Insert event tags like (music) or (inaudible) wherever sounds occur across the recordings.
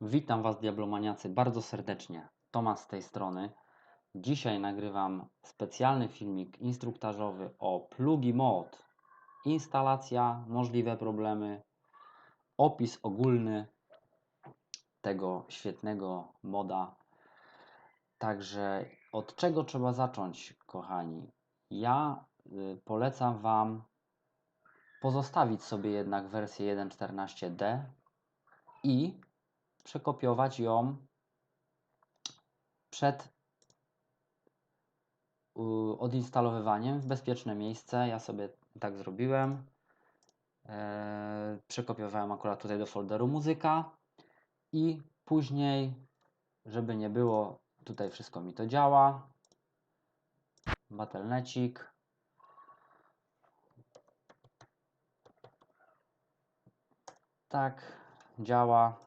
Witam Was, Diablomaniacy, bardzo serdecznie. Tomasz z tej strony. Dzisiaj nagrywam specjalny filmik instruktażowy o plugi mod. Instalacja, możliwe problemy, opis ogólny tego świetnego moda. Także od czego trzeba zacząć, kochani? Ja y, polecam Wam pozostawić sobie jednak wersję 1.14d i przekopiować ją przed odinstalowywaniiem w bezpieczne miejsce. Ja sobie tak zrobiłem. E, Przekopiowałem akurat tutaj do folderu muzyka i później, żeby nie było, tutaj wszystko mi to działa. Battle.necik. Tak, działa.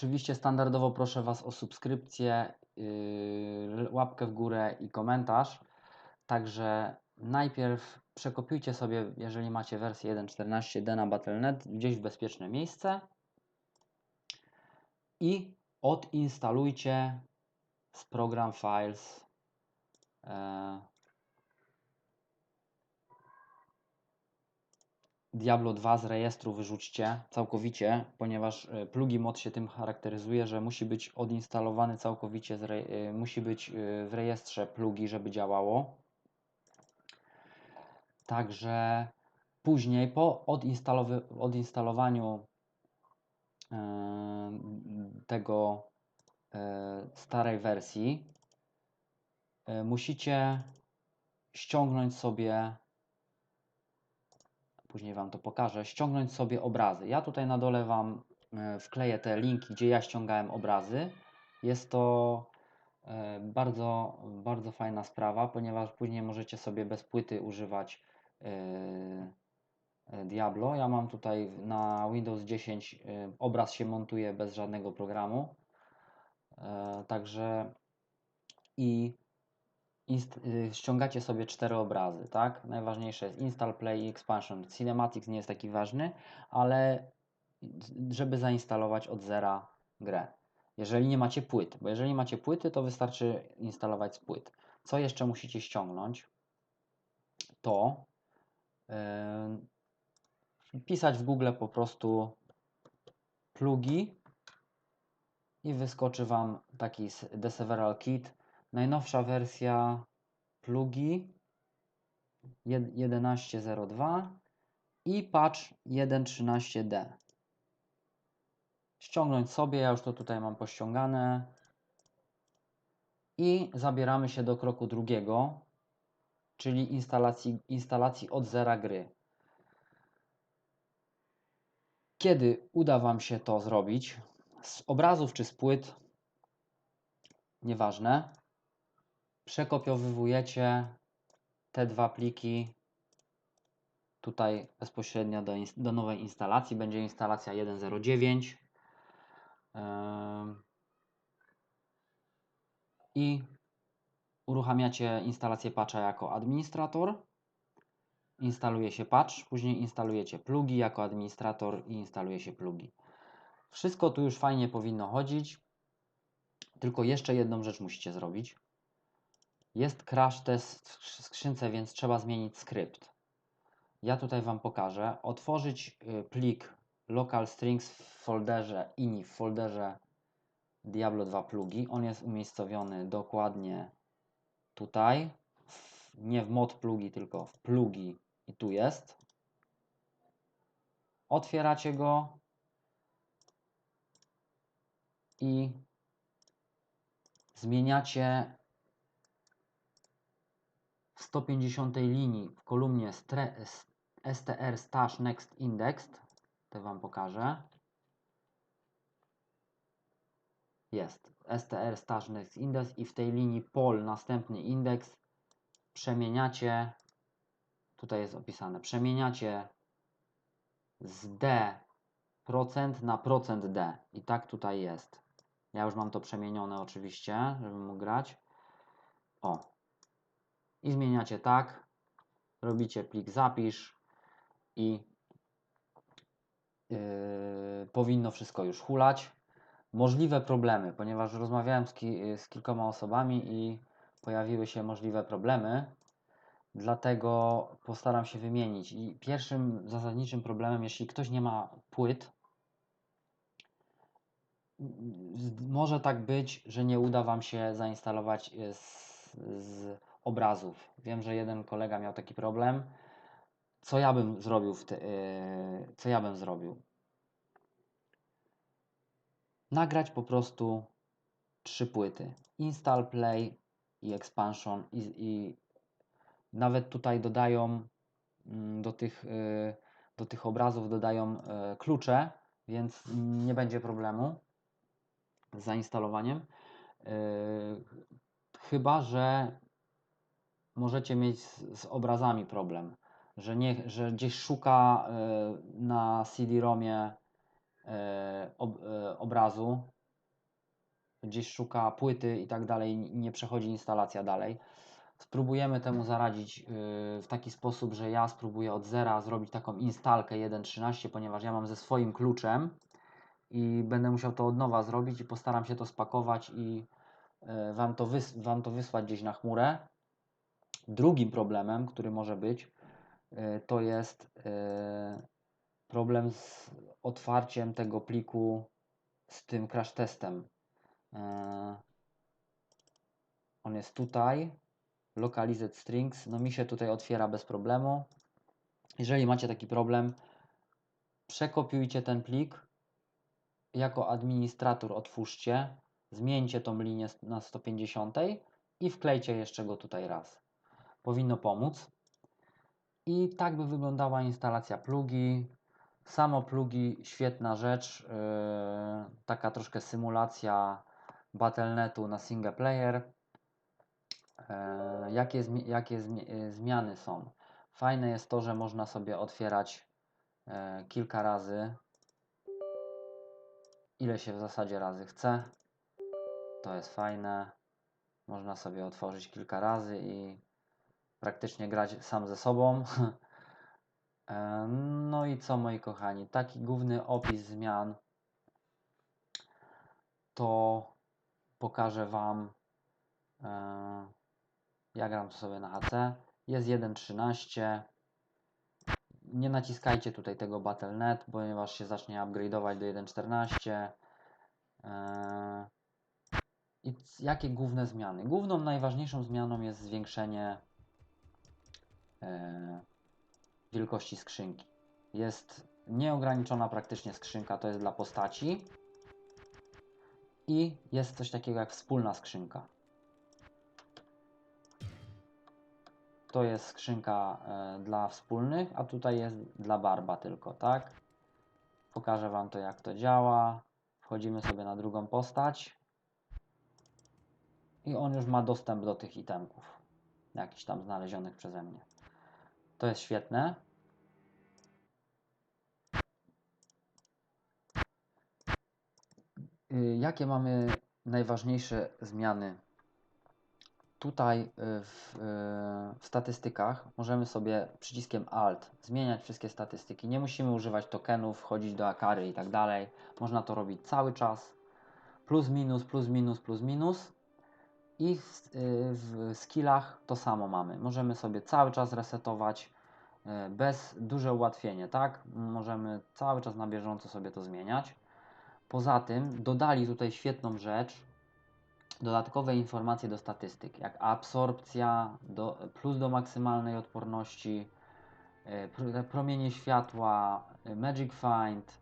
Oczywiście standardowo proszę Was o subskrypcję, yy, łapkę w górę i komentarz. Także najpierw przekopiujcie sobie, jeżeli macie wersję 1.14d na Battle.net, gdzieś w bezpieczne miejsce i odinstalujcie z program Files e, Diablo 2 z rejestru wyrzućcie całkowicie, ponieważ e, plugi mod się tym charakteryzuje, że musi być odinstalowany całkowicie, e, musi być e, w rejestrze plugi, żeby działało. Także później po odinstalowaniu tego starej wersji musicie ściągnąć sobie później Wam to pokażę, ściągnąć sobie obrazy. Ja tutaj na dole Wam e, wkleję te linki, gdzie ja ściągałem obrazy. Jest to e, bardzo, bardzo fajna sprawa, ponieważ później możecie sobie bez płyty używać e, Diablo. Ja mam tutaj na Windows 10 obraz się montuje bez żadnego programu. Także i Inst y, ściągacie sobie cztery obrazy, tak? Najważniejsze jest install, play i expansion. Cinematics nie jest taki ważny, ale żeby zainstalować od zera grę. Jeżeli nie macie płyt, bo jeżeli macie płyty, to wystarczy instalować z płyt. Co jeszcze musicie ściągnąć? To yy, pisać w Google po prostu plugi i wyskoczy Wam taki The Several Kit Najnowsza wersja plugi 11.02 i patch 1.13d. Ściągnąć sobie, ja już to tutaj mam pościągane. I zabieramy się do kroku drugiego, czyli instalacji, instalacji od zera gry. Kiedy uda Wam się to zrobić, z obrazów czy z płyt, nieważne, przekopiowujecie te dwa pliki tutaj bezpośrednio do, do nowej instalacji. Będzie instalacja 1.09 i uruchamiacie instalację patcha jako administrator. Instaluje się patch, później instalujecie plugi jako administrator i instaluje się plugi. Wszystko tu już fajnie powinno chodzić, tylko jeszcze jedną rzecz musicie zrobić. Jest crash test w skrzynce, więc trzeba zmienić skrypt. Ja tutaj Wam pokażę. Otworzyć y, plik local strings w folderze ini, w folderze Diablo 2 plugi. On jest umiejscowiony dokładnie tutaj. Nie w mod plugi, tylko w plugi i tu jest. Otwieracie go i zmieniacie w 150 linii w kolumnie str stash next indexed, to Wam pokażę. Jest. Str stash next index i w tej linii pol następny indeks. Przemieniacie, tutaj jest opisane, przemieniacie z d procent na procent d. I tak tutaj jest. Ja już mam to przemienione oczywiście, żeby mógł grać. O, i zmieniacie tak, robicie plik zapisz i yy, powinno wszystko już hulać. Możliwe problemy, ponieważ rozmawiałem z, ki- z kilkoma osobami i pojawiły się możliwe problemy, dlatego postaram się wymienić. I pierwszym zasadniczym problemem, jeśli ktoś nie ma płyt, może tak być, że nie uda Wam się zainstalować y, z, z obrazów. Wiem, że jeden kolega miał taki problem. Co ja bym zrobił te, y, co ja bym zrobił? Nagrać po prostu trzy płyty. Install, play i expansion i, i nawet tutaj dodają mm, do tych, y, do tych obrazów dodają y, klucze, więc nie będzie problemu z zainstalowaniem. Yy, Chyba, że możecie mieć z, z obrazami problem, że, nie, że gdzieś szuka yy, na CD-ROMie yy, ob, yy, obrazu, gdzieś szuka płyty i tak dalej, nie przechodzi instalacja dalej. Spróbujemy temu zaradzić w taki sposób, że ja spróbuję od zera zrobić taką instalkę 1.13, ponieważ ja mam ze swoim kluczem i będę musiał to od nowa zrobić i postaram się to spakować i wam to, wys- wam to wysłać gdzieś na chmurę. Drugim problemem, który może być, e, to jest e, problem z otwarciem tego pliku z tym crash testem. E, On jest tutaj, localized strings, no mi się tutaj otwiera bez problemu. Jeżeli macie taki problem, przekopiujcie ten plik, jako administrator otwórzcie, zmieńcie tą linię na 150 i wklejcie jeszcze go tutaj raz. Powinno pomóc. I tak by wyglądała instalacja plugi. Samo plugi, świetna rzecz. Yy, taka troszkę symulacja Battle.netu na single player. Yy, jakie zmi- jakie zmi- yy, zmiany są? Fajne jest to, że można sobie otwierać yy, kilka razy ile się w zasadzie razy chce. To jest fajne. Można sobie otworzyć kilka razy i praktycznie grać sam ze sobą. (laughs) E, No i co moi kochani, taki główny opis zmian to pokażę Wam. e, Ja gram to sobie na HC. Jest 1.13. Nie naciskajcie tutaj tego Battle.net, ponieważ się zacznie upgrade'ować do 1.14. E, I jakie główne zmiany? Główną, najważniejszą zmianą jest zwiększenie wielkości skrzynki. Jest nieograniczona praktycznie skrzynka, to jest dla postaci. I jest coś takiego jak wspólna skrzynka. To jest skrzynka e, dla wspólnych, a tutaj jest dla barba tylko, tak? Pokażę Wam to jak to działa. Wchodzimy sobie na drugą postać. I on już ma dostęp do tych itemków. Jakichś tam znalezionych przeze mnie. To jest świetne. Y, Jakie mamy najważniejsze zmiany? Tutaj y, w, y, w statystykach możemy sobie przyciskiem Alt zmieniać wszystkie statystyki. Nie musimy używać tokenów, wchodzić do Akary i tak dalej. Można to robić cały czas. Plus, minus, plus, minus, plus, minus. I w, w skillach to samo mamy. Możemy sobie cały czas resetować bez duże ułatwienie, tak? Możemy cały czas na bieżąco sobie to zmieniać. Poza tym dodali tutaj świetną rzecz, dodatkowe informacje do statystyk, jak absorpcja do, plus do maksymalnej odporności, e, pr- promienie światła, e, Magic Find,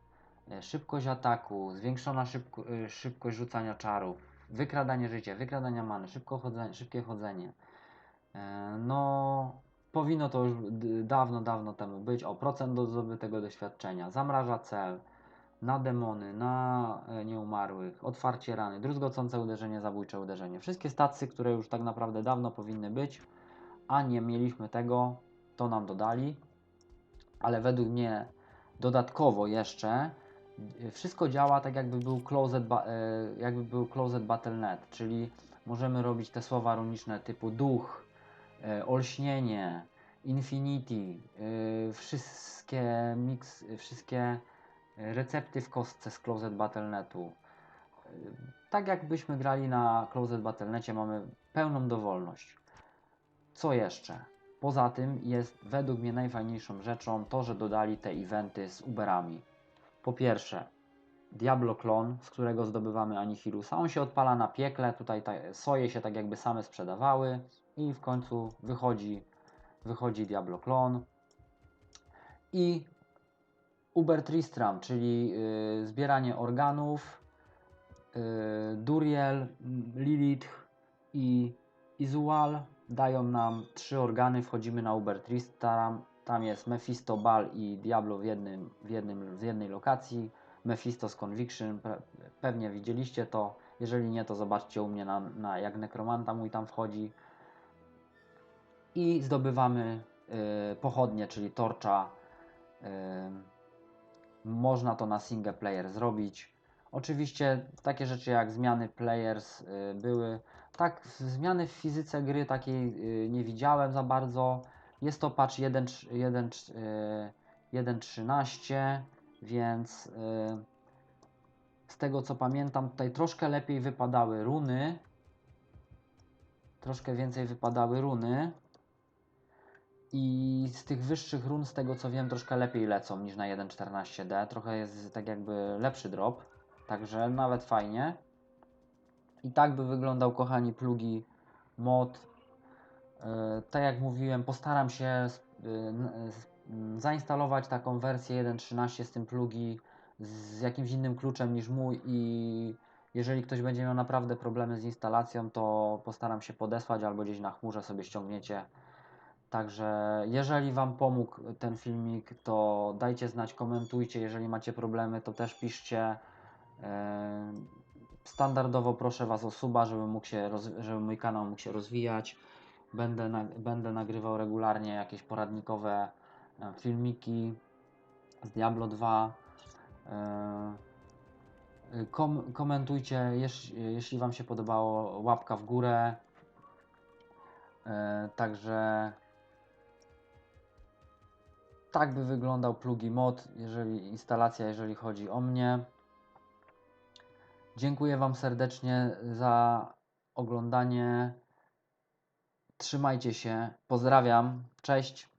e, szybkość ataku, zwiększona szybko, e, szybkość rzucania czarów, wykradanie życia, wykradania many, szybko chodzenie, szybkie chodzenie. E, No, powinno to już dawno, dawno temu być. O, procent do zdobytego doświadczenia, zamraża cel, na demony, na e, nieumarłych, otwarcie rany, druzgocące uderzenie, zabójcze uderzenie. Wszystkie stacje, które już tak naprawdę dawno powinny być, a nie mieliśmy tego, to nam dodali. Ale według mnie dodatkowo jeszcze y, wszystko działa tak jakby był closed, ba- e, jakby był closed Battle.net, czyli możemy robić te słowa runiczne typu duch, e, olśnienie, infinity, y, wszystkie mix, wszystkie e, recepty w kostce z Closet Battle.netu. E, Tak jakbyśmy grali na Closet Battle.necie, mamy pełną dowolność. Co jeszcze? Poza tym jest według mnie najfajniejszą rzeczą to, że dodali te eventy z Uberami. Po pierwsze, Diablo Clone, z którego zdobywamy Anihilusa. On się odpala na piekle, tutaj ta, soje się tak jakby same sprzedawały i w końcu wychodzi, wychodzi Diablo Clone. I Uber Tristram, czyli y, zbieranie organów, y, Duriel, Lilith i Izual dają nam trzy organy, wchodzimy na Uber Tristram, tam jest Mephisto, Bal i Diablo w, jednym, w, jednym, w jednej lokacji, Mephisto z Conviction, pe- pewnie widzieliście to, jeżeli nie to zobaczcie u mnie na, na jak Nekromanta mój tam wchodzi i zdobywamy y, pochodnie, czyli torcza. Y, można to na single player zrobić. Oczywiście takie rzeczy jak zmiany players y, były. Tak, zmiany w fizyce gry takiej nie widziałem za bardzo. Jest to patch 1.3 1.3, y, 1.13, więc z tego co pamiętam, tutaj troszkę lepiej wypadały runy. Troszkę więcej wypadały runy. I z tych wyższych run, z tego co wiem, troszkę lepiej lecą niż na 1.14D. Trochę jest tak jakby lepszy drop. Także nawet fajnie. I tak by wyglądał, kochani, plugi mod. Yy, tak jak mówiłem, postaram się mm, zainstalować taką wersję 1.13 z tym plugi z jakimś innym kluczem niż mój i jeżeli ktoś będzie miał naprawdę problemy z instalacją, to postaram się podesłać albo gdzieś na chmurze sobie ściągniecie. Także jeżeli Wam pomógł ten filmik, to dajcie znać, komentujcie. Jeżeli macie problemy, to też piszcie. Eee, Standardowo proszę Was o suba, żeby, mógł się żeby mój kanał mógł się rozwijać. Będę, na... Będę nagrywał regularnie jakieś poradnikowe e, filmiki z Diablo 2. Eee, Kom... Komentujcie, jeż... jeśli Wam się podobało, łapka w górę. Eee, Także tak by wyglądał plugi mod, jeżeli instalacja, jeżeli chodzi o mnie. Dziękuję Wam serdecznie za oglądanie. Trzymajcie się. Pozdrawiam. Cześć.